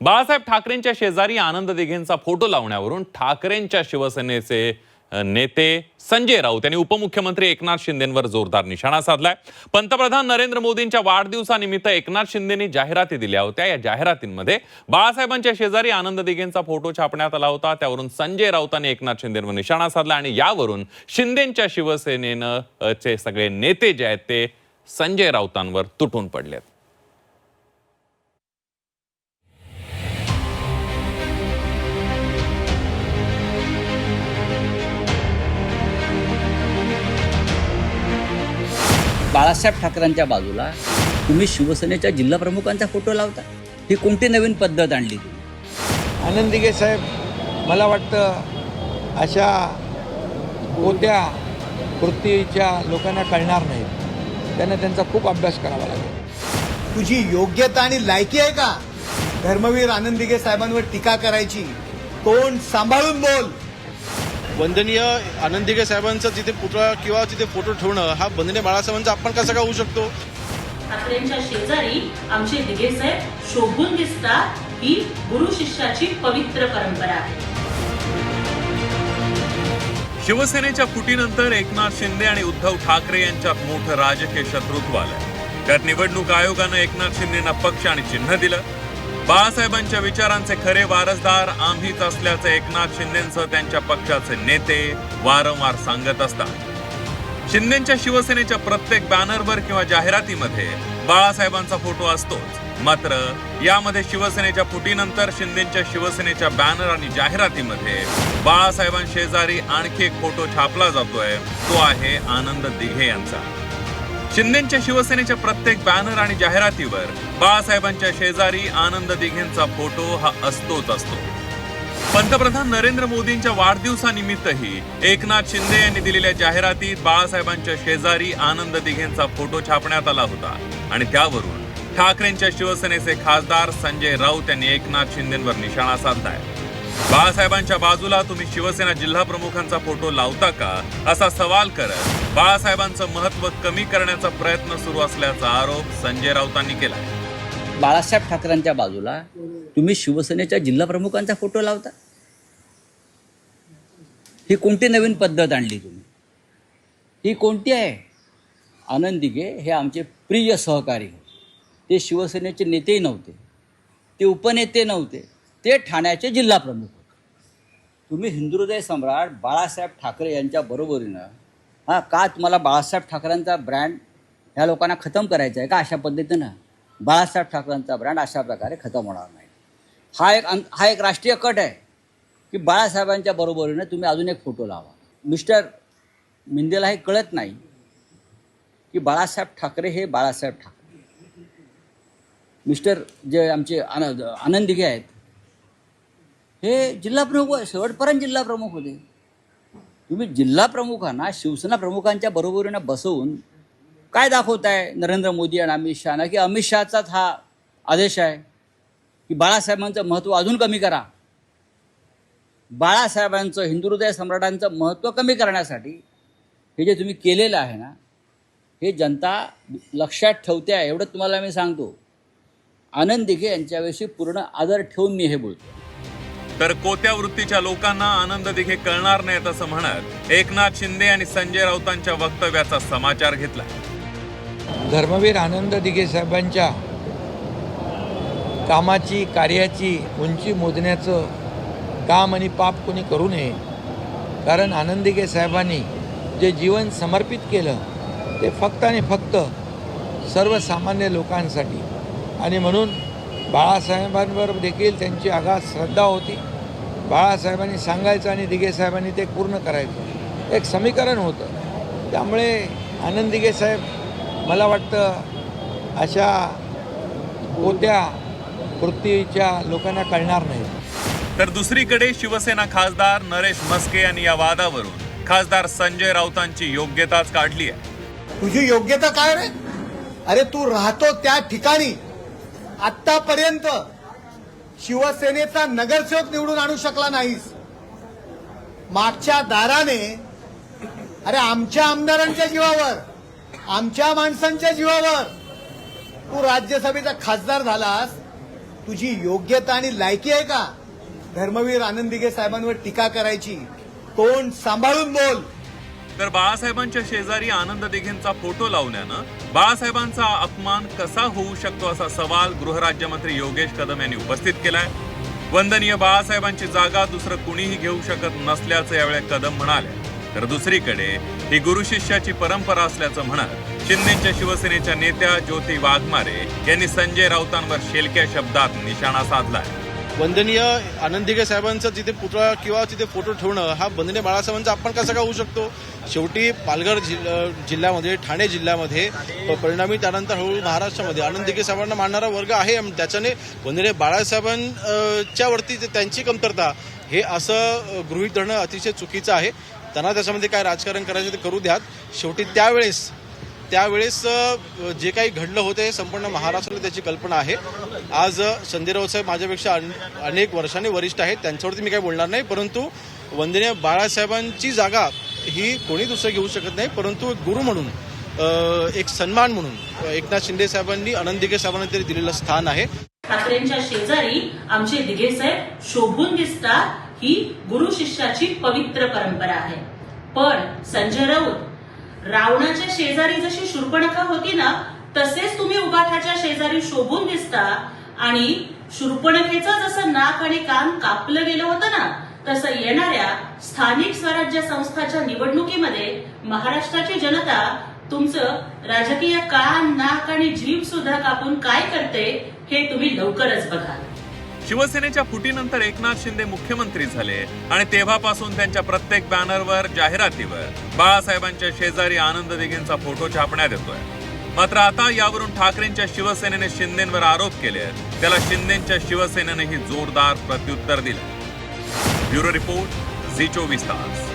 बाळासाहेब ठाकरेंच्या शेजारी आनंद दिघेंचा फोटो लावण्यावरून ठाकरेंच्या शिवसेनेचे नेते संजय राऊत यांनी उपमुख्यमंत्री एकनाथ शिंदेंवर जोरदार निशाणा साधलाय. पंतप्रधान नरेंद्र मोदींच्या वाढदिवसानिमित्त एकनाथ शिंदेनी जाहिराती दिल्या होत्या. या जाहिरातींमध्ये बाळासाहेबांच्या शेजारी आनंद दिघेंचा फोटो छापण्यात आला होता. त्यावरून संजय राऊतांनी एकनाथ शिंदेंवर निशाणा साधला आणि यावरून शिंदेंच्या शिवसेनेनं चे सगळे नेते जे आहेत ते संजय राऊतांवर तुटून पडलेत. बाळासाहेब ठाकरेंच्या बाजूला तुम्ही शिवसेनेच्या जिल्हा प्रमुखांचा फोटो लावता. ही कोणती नवीन पद्धत आणली तुम्ही? आनंद दिघे साहेब मला वाटतं अशा कोत्या वृत्तीच्या लोकांना कळणार नाहीत. त्यांना त्यांचा खूप अभ्यास करावा लागेल. तुझी योग्यता आणि लायकी आहे का? धर्मवीर आनंदिगे साहेबांवर टीका करायची. तोंड सांभाळून बोल. वंदनीय आनंदिगे साहेबांचा तिथे पुतळा किंवा तिथे फोटो ठेवणं हा वंदनीय बाळासाहेबांचा अपमान कसा काय होऊ शकतो? ठाकरेंच्या शेजारी आमचे दिगेसाहेब शोभून दिसतात ही गुरु शिष्याची पवित्र परंपरा आहे. शिवसेनेच्या फुटीनंतर एकनाथ शिंदे आणि उद्धव ठाकरे यांच्यात मोठं राजकीय शत्रुत्व आलंय त्यात निवडणूक आयोगानं एकनाथ शिंदेना पक्ष आणि चिन्ह दिलं. बाळासाहेबांच्या विचारांचे खरे वारसदार आम्हीच असल्याचं एकनाथ शिंदेचं त्यांच्या पक्षाचे नेते वारंवार सांगत असतात. शिंदेच्या शिवसेनेच्या प्रत्येक बॅनरवर किंवा जाहिरातीमध्ये बाळासाहेबांचा फोटो असतोच. मात्र यामध्ये शिवसेनेच्या फुटीनंतर शिंदेच्या शिवसेनेच्या बॅनर आणि जाहिरातीमध्ये बाळासाहेबांशेजारी आणखी एक फोटो छापला जातोय. तो आहे आनंद दिघे यांचा. शिंदेच्या शिवसेनेच्या प्रत्येक बॅनर आणि जाहिरातीवर बाळासाहेबांच्या शेजारी आनंद दिघेंचा फोटो हा असतोच असतो. पंतप्रधान नरेंद्र मोदींच्या वाढदिवसानिमित्तही एकनाथ शिंदे यांनी दिलेल्या जाहिरातीत बाळासाहेबांच्या शेजारी आनंद दिघेंचा फोटो छापण्यात आला होता. आणि त्यावरून ठाकरेंच्या शिवसेनेचे खासदार संजय राऊत यांनी एकनाथ शिंदेंवर निशाणा साधलाय. बाळासाहेबांच्या बाजूला तुम्ही शिवसेना जिल्हा प्रमुखांचा फोटो लावता का? असा सवाल करत बाळासाहेबांचं महत्त्व कमी करण्याचा प्रयत्न सुरू असल्याचा आरोप संजय राऊतांनी केला बाळासाहेब ठाकरेंच्या बाजूला तुम्ही शिवसेनेच्या जिल्हा प्रमुखांचा फोटो लावता? ही कोणती नवीन पद्धत आणली तुम्ही? ही कोणती आहे? आनंदिगे हे आमचे प्रिय सहकारी ते शिवसेनेचे नेतेही नव्हते. ते उपनेते नव्हते. ते ठाण्याचे जिल्हा प्रमुख होते. तुम्ही हिंदुहृदय सम्राट बाळासाहेब ठाकरे यांच्या बरोबरीनं हां का तुम्हाला बाळासाहेब ठाकरेंचा ब्रँड ह्या लोकांना खतम करायचा आहे का अशा पद्धतीनं? बाळासाहेब ठाकरेंचा ब्रँड अशा प्रकारे खतम होणार नाही. हा एक अं- हा एक राष्ट्रीय कट आहे की बाळासाहेबांच्या बरोबरीनं तुम्ही अजून एक फोटो लावा. मिस्टर मिंदेला हे कळत नाही की बाळासाहेब ठाकरे हे बाळासाहेब ठाकरे. मिस्टर जे आमचे आनंद आनंद आहेत हे जिल्हा प्रमुख शेवटपर्यंत जिल्हा प्रमुख होते. तुम्ही जिल्हा प्रमुखांना शिवसेना प्रमुखांच्या बरोबरीनं बसवून काय दाखवताय नरेंद्र मोदी आणि अमित शहाना की अमित शहाचाच हा आदेश आहे की बाळासाहेबांचं महत्त्व अजून कमी करा. बाळासाहेबांचं हिंदुहृदय सम्राटांचं महत्त्व कमी करण्यासाठी हे जे तुम्ही केलेलं आहे ना हे जनता लक्षात ठेवते आहे. एवढं तुम्हाला मी सांगतो. आनंद दिघे यांच्याविषयी पूर्ण आदर ठेवून मी हे बोलतो. तर कोत्या वृत्तीच्या लोकांना आनंद दिघे कळणार नाहीत असं म्हणत एकनाथ शिंदे आणि संजय राऊतांच्या वक्तव्याचा समाचार घेतला. धर्मवीर आनंद दिघे साहेबांच्या कामाची कार्याची उंची मोजण्याचं काम आणि पाप कोणी करू नये कारण आनंद दिघे साहेबांनी जे जीवन समर्पित केलं ते फक्त आणि फक्त सर्वसामान्य लोकांसाठी. आणि म्हणून बाळासाहेबांवर देखील त्यांची आघात श्रद्धा होती. बाळासाहेबांनी सांगायचं आणि दिघे साहेबांनी ते पूर्ण करायचं. एक समीकरण होतं. त्यामुळे आनंद दिघे साहेब मला वाटतं अशा कोत्या वृत्तीच्या लोकांना कळणार नाही. तर दुसरीकडे शिवसेना खासदार नरेश म्हस्के यांनी या वादावरून खासदार संजय राऊतांची योग्यताच काढली आहे. तुझी योग्यता काय रे? अरे तू राहतो त्या ठिकाणी. आतापर्यंत शिवसेनेचा नगरसेवक निवडून आणू शकला नाहीस. मागच्या दाराने अरे आमच्या आमदारांच्या जीवावर आमच्या माणसांच्या जीवावर तू राज्यसभेचा खासदार झालास तुझी योग्यता आणि लायकी आहे का? धर्मवीर आनंद साहेबांवर टीका करायची. तोंड सांभाळून बोल. तर बाळासाहेबांच्या शेजारी आनंद दिघेंचा फोटो लावल्यानं बाळासाहेबांचा अपमान कसा होऊ शकतो असा सवाल गृहराज्यमंत्री योगेश कदम यांनी उपस्थित केलाय. वंदनीय बाळासाहेबांची जागा दुसरं कुणीही घेऊ शकत नसल्याचं यावेळी कदम म्हणाले. तर दुसरीकडे ही गुरु शिष्याची परंपरा असल्याचं म्हणत शिंदेच्या शिवसेनेच्या नेत्या ज्योती वाघमारे यांनी संजय राऊतांवर शेलक्या शब्दात निशाणा साधलाय. वंदनीय आनंदिगे साहेबांचा जिथे पुतळा किंवा तिथे फोटो ठेवणं हा वंदनीय बाळासाहेबांचा आपण कसा काय होऊ शकतो? शेवटी पालघर जिल्ह्यामध्ये ठाणे जिल्ह्यामध्ये परिणामी त्यानंतर हळूहळू महाराष्ट्रामध्ये आनंदिगे साहेबांना मानणारा वर्ग आहे. आणि त्याच्याने वंदनीय बाळासाहेबांच्या वरती त्यांची कमतरता हे असं गृहीत धरणं अतिशय चुकीचं आहे. त्यांना त्याच्यामध्ये काय राजकारण करायचं ते करू द्यात. शेवटी त्यावेळेस त्यावेळेस जे काही घडलं होतं हे संपूर्ण महाराष्ट्राला त्याची कल्पना आहे. आज अ, साहेब माझ्यापेक्षा अन- अनेक वर्षांनी वरिष्ठ आहेत. त्यांच्यावरती मी काही बोलणार नाही परंतु वंदनीय बाळासाहेबांची जागा ही कोणी दुसरं घेऊ शकत नाही परंतु गुरु म्हणून एक सन्मान म्हणून एकनाथ शिंदे साहेबांनी आनंद दिघे साहेबांना तरी दिलेलं स्थान आहे. ठाकरेंच्या शेजारी आमचे दिघे साहेब शोभून दिसतात ही गुरु शिष्याची पवित्र परंपरा आहे. पण संजय राऊत रावणाच्या शेजारी जशी शूर्पणखा होती ना तसेच तुम्ही उगाठाच्या शेजारी शोभून दिसता. आणि शूर्पणखेचं जसं नाक आणि कान कापलं गेलं होतं ना तसं येणाऱ्या स्थानिक स्वराज्य संस्थाच्या निवडणुकीमध्ये महाराष्ट्राची जनता तुमचं राजकीय कान नाक आणि जीभ सुद्धा कापून काय करते हे तुम्ही लवकरच बघाल शिवसेनेच्या फुटीनंतर एकनाथ शिंदे मुख्यमंत्री झाले आणि तेव्हापासून त्यांच्या प्रत्येक बॅनरवर जाहिरातीवर. बाळासाहेबांच्या शेजारी आनंद दिघेंचा फोटो छापण्यात येतोय. मात्र आता यावरून ठाकरेंच्या शिवसेनेने शिंदेवर आरोप केले. त्याला शिंदेच्या शिवसेनेनेही जोरदार प्रत्युत्तर दिलं. ब्युरो रिपोर्ट झी चोवीस तास.